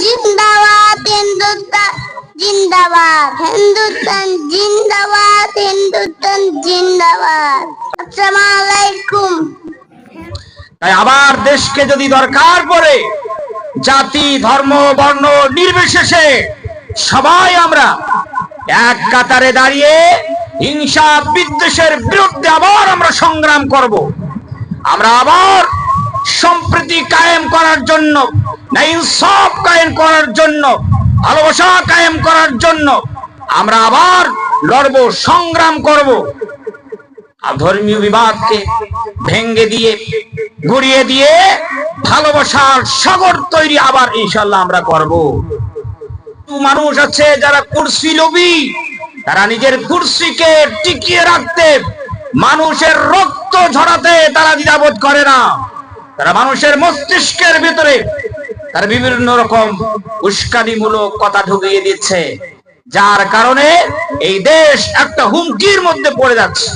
জিন্দাবাদ হিন্দুস্তান জিন্দাবাদ হিন্দুস্তান জিন্দাবাদ হিন্দুস্তান জিন্দাবাদ আসসালামু আলাইকুম তাই আবার দেশকে যদি দরকার পড়ে, জাতি, ধর্ম, বর্ণ নির্বিশেষে সবাই আমরা এক কাতারে দাঁড়িয়ে হিংসা বিদ্বেষের বিরুদ্ধে আবার আমরা সংগ্রাম করব। আমরা আবার সম্প্রীতি কায়েম করার জন্য, না ইনসাফ কায়েম করার জন্য, ভালোবাসা কায়েম করার জন্য আমরা আবার লড়ব, সংগ্রাম করব। ধর্মীয় বিবাদকে ভেঙ্গে দিয়ে, গুড়িয়ে দিয়ে ভালোবাসার সাগর তৈরি আবার ইনশাল্লাহ আমরা করব। মানুষ আছে যারা কুর্সি লোভী, তারা নিজের কুর্সিকে টিকিয়ে রাখতে মানুষের রক্ত ঝরাতে তারা দ্বিধাবোধ করে না। তারা মানুষের মস্তিষ্কের ভিতরে তার বিভিন্ন রকম উস্কানিমূলক কথা ঢুকিয়ে দিচ্ছে। যার কারণে এই দেশ একটা হুমকির মধ্যে পড়ে যাচ্ছে।